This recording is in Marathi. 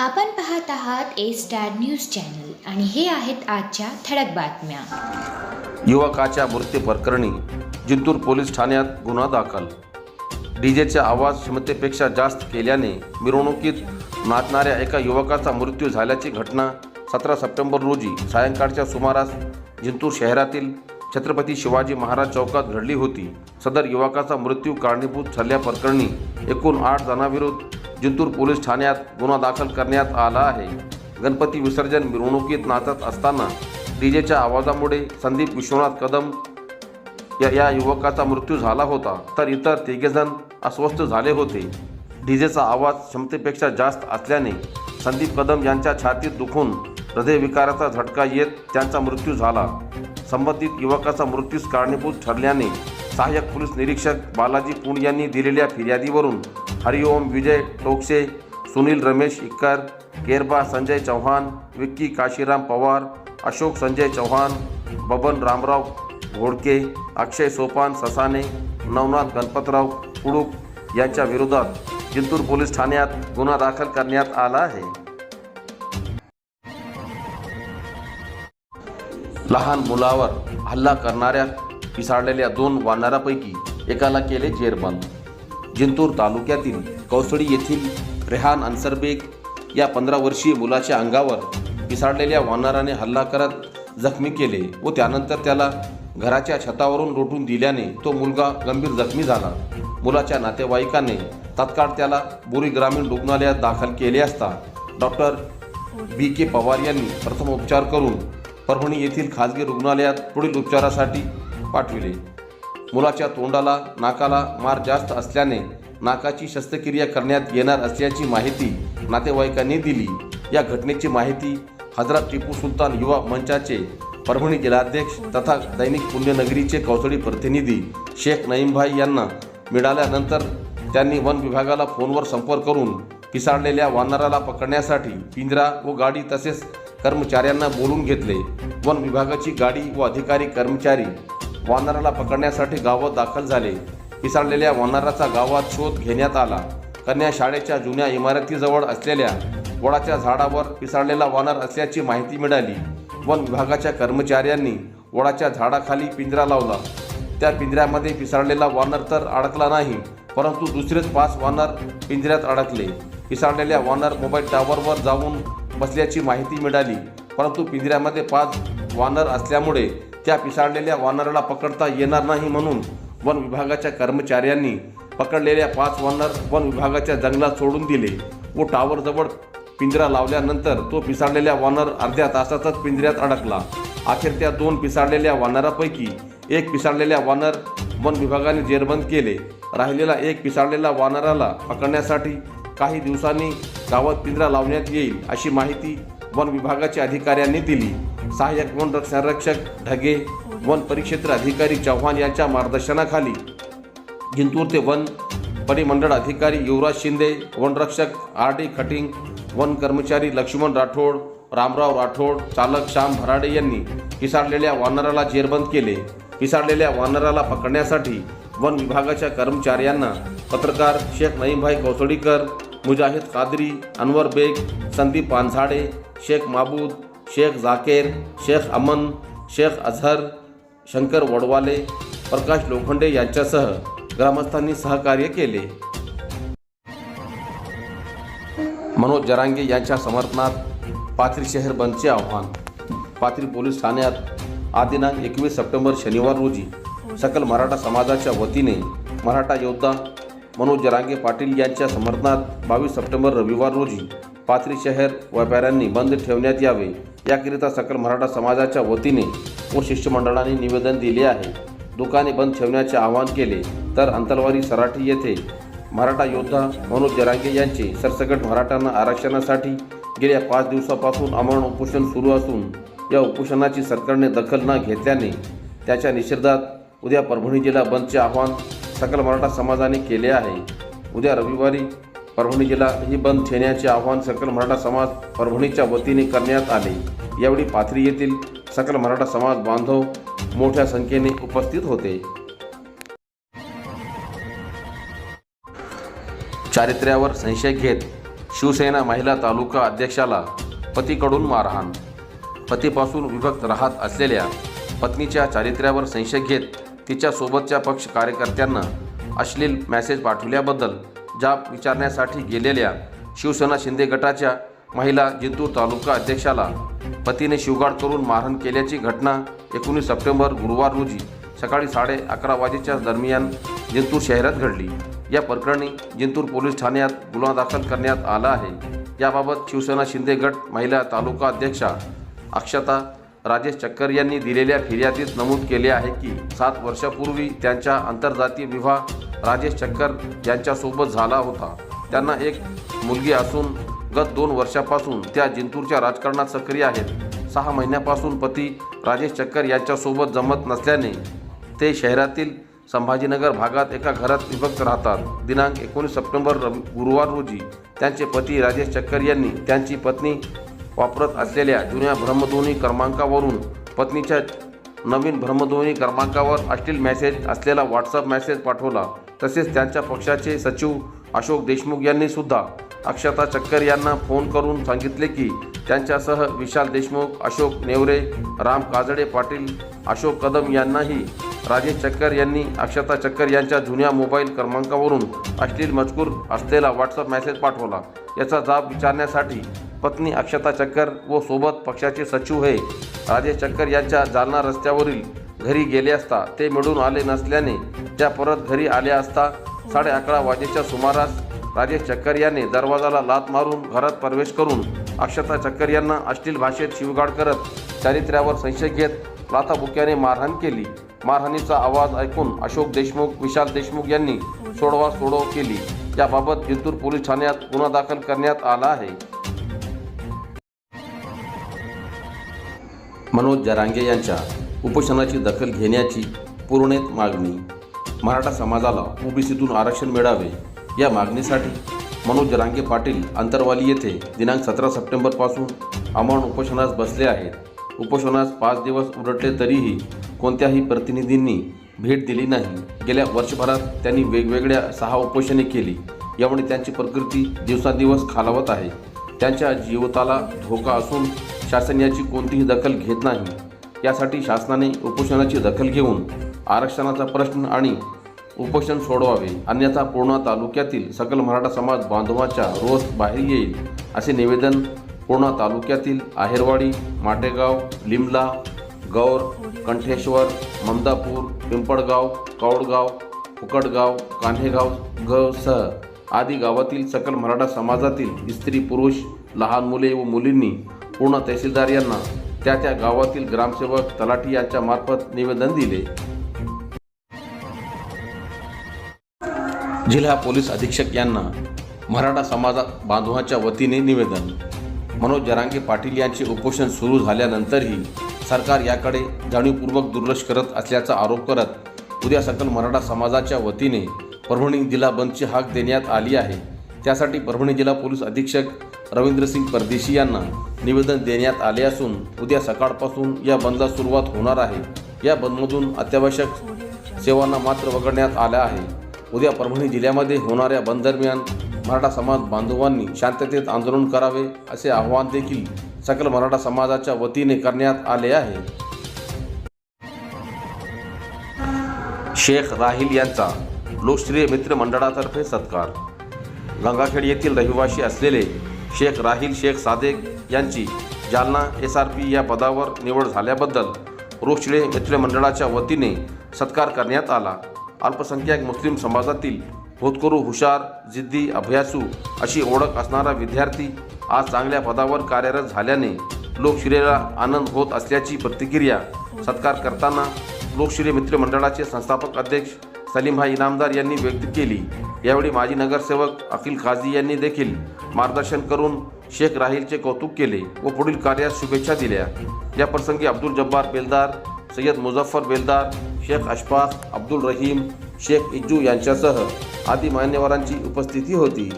आपण पाहत आहात ए स्टार न्यूज चॅनल आणि हे आहेत आजच्या ठळक बातम्या. युवकाच्या मृत्यू प्रकरणी जिंतूर पोलीस ठाण्यात गुन्हा दाखल. डीजेचा आवाज क्षमतेपेक्षा जास्त केल्याने मिरवणुकीत नाचणाऱ्या एका युवकाचा मृत्यू झाल्याची घटना सतरा सप्टेंबर रोजी सायंकाळच्या सुमारास जिंतूर शहरातील छत्रपती शिवाजी महाराज चौकात घडली होती. सदर युवकाचा मृत्यू कारणीभूत ठरल्याप्रकरणी एकूण आठ जणांविरुद्ध जिंतूर पोलीस ठाण्यात गुन्हा दाखल करण्यात आला आहे. गणपती विसर्जन मिरवणुकीत नाचत असताना डीजेच्या आवाजामुळे संदीप विश्वनाथ कदम या या युवकाचा मृत्यू झाला होता. तर इतर तिघेजण अस्वस्थ झाले होते. डीजेचा आवाज क्षमतेपेक्षा जास्त असल्याने संदीप कदम यांच्या छातीत दुखून हृदयविकाराचा झटका येत त्यांचा मृत्यू झाला. संबंधित युवकाचा मृत्यूस कारणीभूत ठरल्याने सहाय्यक पोलीस निरीक्षक बालाजी पुण यांनी दिलेल्या फिर्यादीवरून हरिओम विजय टोकसे सुनील रमेश इक्कर केरबा संजय चव्हाण विक्की काशीराम पवार अशोक संजय चव्हाण बबन रामराव घोडके अक्षय सोपान ससाने नवनाथ गणपतराव कुडूक यांच्या विरोधात जिंतूर पोलीस ठाण्यात गुन्हा दाखल करण्यात आला आहे. लहान मुलावर हल्ला करणाऱ्या पिसाळलेल्या दोन वानरापैकी एकाला केले जेरबंद. जिंतूर तालुक्यातील कौसडी येथील रेहान अन्सरबेग या पंधरा वर्षीय मुलाच्या अंगावर पिसाळलेल्या वानराने हल्ला करत जखमी केले व त्यानंतर त्याला घराच्या छतावरून लोटून दिल्याने तो मुलगा गंभीर जखमी झाला. मुलाच्या नातेवाईकाने तत्काळ त्याला बोरी ग्रामीण रुग्णालयात दाखल केले असता डॉक्टर बी के पवार यांनी प्रथम उपचार करून परभणी येथील खाजगी रुग्णालयात पुढील उपचारासाठी पाठविले. मुलाच्या तोंडाला नाकाला मार जास्त असल्याने नाकाची शस्त्रक्रिया करण्यात येणार असल्याची माहिती नातेवाईकांनी दिली. या घटनेची माहिती हजरत टिपू सुलतान युवा मंचाचे परभणी जिल्हाध्यक्ष तथा दैनिक पुण्यनगरीचे कौसळी प्रतिनिधी शेख नईमभाई यांना मिळाल्यानंतर त्यांनी वन विभागाला फोनवर संपर्क करून पिसाळलेल्या वानराला पकडण्यासाठी पिंजरा व गाडी तसेच कर्मचाऱ्यांना बोलून घेतले. वन विभागाची गाडी व अधिकारी कर्मचारी वानराला पकडण्यासाठी गावात दाखल झाले. पिसाळलेल्या वानराचा गावात शोध घेण्यात आला. कन्या शाळेच्या जुन्या इमारतीजवळ असलेल्या वडाच्या झाडावर पिसाळलेला वानर असल्याची माहिती मिळाली वन विभागाच्या कर्मचाऱ्यांनी वडाच्या झाडाखाली पिंजरा लावला. त्या पिंजऱ्यामध्ये पिसाळलेला वानर तर अडकला नाही परंतु दुसरेच पाच वानर पिंजऱ्यात अडकले. पिसाळलेल्या वानर मोबाईल टॉवरवर जाऊन बसल्याची माहिती मिळाली परंतु पिंजऱ्यामध्ये पाच वानर असल्यामुळे त्या पिसाळलेल्या वानराला पकडता येणार नाही म्हणून वन विभागाच्या कर्मचाऱ्यांनी पकडलेल्या पाच वानर वन विभागाच्या जंगलात सोडून दिले. व टावरजवळ पिंजरा लावल्यानंतर तो पिसाळलेल्या वानर अर्ध्या तासातच पिंजऱ्यात अडकला. अखेर त्या दोन पिसाळलेल्या वानरापैकी एक पिसाळलेल्या वानर वन विभागाने जेरबंद केले. राहिलेला एक पिसाळलेला वानराला पकडण्यासाठी काही दिवसांनी गावात पिंजरा लावण्यात येईल अशी माहिती वन विभागाच्या अधिकाऱ्यांनी दिली. सहाय्यक वन संरक्षक ढगे वन परिक्षेत्र अधिकारी चव्हाण यांच्या मार्गदर्शनाखाली जिंतूर ते वन परिमंडळ अधिकारी युवराज शिंदे वनरक्षक आर डी खटिंग वन कर्मचारी लक्ष्मण राठोड रामराव राठोड चालक श्याम भराडे यांनी पिसाळलेल्या वानराला जेरबंद केले. पिसाळलेल्या वानराला पकडण्यासाठी वन विभागाच्या कर्मचाऱ्यांना पत्रकार शेख नईमभाई कौसडीकर मुजाहिद कादरी अनवर बेग संदीप पानझाडे शेख माबूद शेख जाकेर शेख अमन शेख अझहर शंकर वडवाले प्रकाश लोखंडे यांच्यासह ग्रामस्थांनी सहकार्य केले. मनोज जरांगे यांच्या समर्थनात पाथरी शहर बंदचे आव्हान. पाथरी पोलीस ठाण्यात आदिनांक एकवीस सप्टेंबर शनिवार रोजी सकल मराठा समाजाच्या वतीने मराठा योद्धा मनोज जरांगे पाटील यांच्या समर्थनात बावीस सप्टेंबर रविवार रोजी पाथरी शहर व्यापाऱ्यांनी बंद ठेवण्यात यावे. याकरिता सकल मराठा समाजाच्या वतीने व शिष्टमंडळाने निवेदन दिले आहे. दुकाने बंद ठेवण्याचे आवाहन केले तर अंतलवारी सराठी येथे मराठा योद्धा मनोज जरांगे यांचे सरसकट मराठ्यांना आरक्षणासाठी गेल्या पाच दिवसापासून अमरण उपोषण सुरू असून या उपोषणाची सरकारने दखल न घेतल्याने त्याच्या निषेधात उद्या परभणी जिल्हा बंदचे आवाहन सकल मराठा समाजाने केले आहे. उद्या रविवारी परभणी जिल्हा ही बंद ठेवण्याचे आवाहन सकल मराठा समाज परभणीच्या वतीने करण्यात आले. यावेळी पाथरी येथील सकल मराठा समाज बांधव मोठ्या संख्येने उपस्थित होते. चारित्र्यावर संशय घेत शिवसेना महिला तालुका अध्यक्षाला पतीकडून मारहाण. पतीपासून विभक्त राहत असलेल्या पत्नीच्या चारित्र्यावर संशय घेत तिच्यासोबतच्या पक्ष कार्यकर्त्यांना अश्लील मेसेज पाठवल्याबद्दल जाब विचारण्यासाठी गेलेल्या शिवसेना शिंदे गटाच्या महिला जिंतूर तालुका अध्यक्षाला पतीने शिवगाड करून मारहाण केल्याची घटना एकोणीस सप्टेंबर गुरुवार रोजी सकाळी साडे अकरा वाजेच्या दरम्यान जिंतूर शहरात घडली. या प्रकरणी जिंतूर पोलीस ठाण्यात गुन्हा दाखल करण्यात आला आहे. याबाबत शिवसेना शिंदे गट महिला तालुका अध्यक्षा अक्षता राजेश चक्कर यांनी दिलेल्या फिर्यादीत नमूद केले आहे की सात वर्षापूर्वी त्यांच्या आंतरजातीय विवाह राजेश चक्कर यांच्यासोबत झाला होता. त्यांना एक मुलगी असून गत दोन वर्षापासून त्या जिंतूरच्या राजकारणात सक्रिय आहेत. सहा महिन्यापासून पती राजेश चक्कर यांच्यासोबत जमत नसल्याने ते शहरातील संभाजीनगर भागात एका घरात विभक्त राहतात. दिनांक एकोणीस सप्टेंबर गुरुवार रोजी त्यांचे पती राजेश चक्कर यांनी त्यांची पत्नी वापरत असलेल्या जुन्या भ्रमध्वनी क्रमांकावरून पत्नीच्या नवीन भ्रमध्वनी क्रमांकावर अश्लील मेसेज असलेला व्हॉट्सअप मेसेज पाठवला. तसेच त्यांच्या पक्षाचे सचिव अशोक देशमुख यांनी सुद्धा अक्षता चक्कर यांना फोन करून सांगितले की त्यांच्यासह विशाल देशमुख अशोक नेवरे राम काजडे पाटील अशोक कदम यांनाही राजेश चक्कर यांनी अक्षता चक्कर यांच्या जुन्या मोबाईल क्रमांकावरून अश्लील मजकूर असलेला व्हॉट्सअप मेसेज पाठवला. याचा जाब विचारण्यासाठी पत्नी अक्षता चक्कर व सोबत पक्षाचे सचिव हे राजेश चक्कर यांच्या जालना रस्त्यावरील घरी गेले असता ते मिळून आले नसल्याने त्या परत घरी आल्या असता साडे अकरा वाजेच्या सुमारास राजेश चक्कर याने दरवाजाला लात मारून घरात प्रवेश करून अक्षता चक्कर यांना अश्लील भाषेत शिवगाड करत चारित्र्यावर संशय घेत लाथाबुक्याने मारहाण केली. मारहाणीचा आवाज ऐकून अशोक देशमुख विशाल देशमुख यांनी सोडवा सोडव केली. याबाबत जिंतूर पोलीस ठाण्यात गुन्हा दाखल करण्यात आला आहे. मनोज जरांगे यांच्या उपोषणाची दखल घेण्याची पूर्णेत मागणी मराठा समाजाला ओबीसीतून आरक्षण मिळावे या मागणीसाठी मनोज रांगे पाटील अंतरवाली येथे दिनांक सतरा सप्टेंबरपासून अमरण उपोषणास बसले आहेत. उपोषणास पाच दिवस उलटले तरीही कोणत्याही प्रतिनिधींनी भेट दिली नाही. गेल्या वर्षभरात त्यांनी वेगवेगळ्या सहा उपोषणे केली. यामुळे त्यांची प्रकृती दिवसादिवस खालावत आहे. त्यांच्या जीवताला धोका असून शासन याची कोणतीही दखल घेत नाही. यासाठी शासनाने उपोषणाची दखल घेऊन आरक्षणाचा प्रश्न आणि उपोषण सोडवावे. अन्यथा पूर्णा तालुक्यातील सकल मराठा समाज बांधवाच्या रोज बाहेर येईल असे निवेदन पूर्णा तालुक्यातील आहेरवाडी माटेगाव लिमला गौर कंठेश्वर ममदापूर पिंपळगाव कौडगाव फुकटगाव कान्हेगाव ग सह आदी गावातील सकल मराठा समाजातील स्त्री पुरुष लहान मुले व मुलींनी पूर्ण तहसीलदार यांना त्या त्या गावातील ग्रामसेवक तलाठी यांच्या मार्फत निवेदन दिले. जिल्हा पोलीस अधीक्षक यांना मराठा समाजा बांधवांच्या वतीने निवेदन. मनोज जरांगे पाटील यांचे उपोषण सुरू झाल्यानंतरही सरकार याकडे जाणीवपूर्वक दुर्लक्ष करत असल्याचा आरोप करत उद्या सकल मराठा समाजाच्या वतीने परभणी जिल्हा बंदची हाक देण्यात आली आहे. त्यासाठी परभणी जिल्हा पोलीस अधीक्षक रवींद्रसिंग परदेशी यांना निवेदन देण्यात आले असून उद्या सकाळपासून या बंदला सुरुवात होणार आहे. या बंदमधून अत्यावश्यक सेवांना मात्र वगळण्यात आल्या आहे उद्या परभणी जिल्ह्यामध्ये होणाऱ्या बंद दरम्यान मराठा समाज बांधवांनी शांततेत आंदोलन करावे असे आवाहन देखील सकल मराठा समाजाच्या वतीने करण्यात आले आहे. शेख राहिल यांचा लोकश्रीय मित्र मंडळातर्फे सत्कार. गंगाखेड येथील रहिवासी असलेले शेख राहिल शेख सादेक यांची जालना एस आर पी या पदावर निवड झाल्याबद्दल रोषिळे मित्रमंडळाच्या वतीने सत्कार करण्यात आला. अल्पसंख्याक मुस्लिम समाजातील होतकरू हुशार जिद्दी अभ्यासू अशी ओळख असणारा विद्यार्थी आज चांगल्या पदावर कार्यरत झाल्याने लोकशिरेला आनंद होत असल्याची प्रतिक्रिया सत्कार करताना लोकशिरे मित्रमंडळाचे संस्थापक अध्यक्ष सलीमभाई इनामदार यांनी व्यक्त केली. यावेळी माजी नगरसेवक अखिल काझी यांनी देखील मार्गदर्शन करून शेख राहिलचे कौतुक केले व पुढील कार्यास शुभेच्छा दिल्या. या प्रसंगी अब्दुल जब्बार बेलदार सय्यद मुझफ्फर बेलदार शेख अशफाक अब्दुल रहीम शेख इज्जू यांच्यासह आदी मान्यवरांची उपस्थिती होती.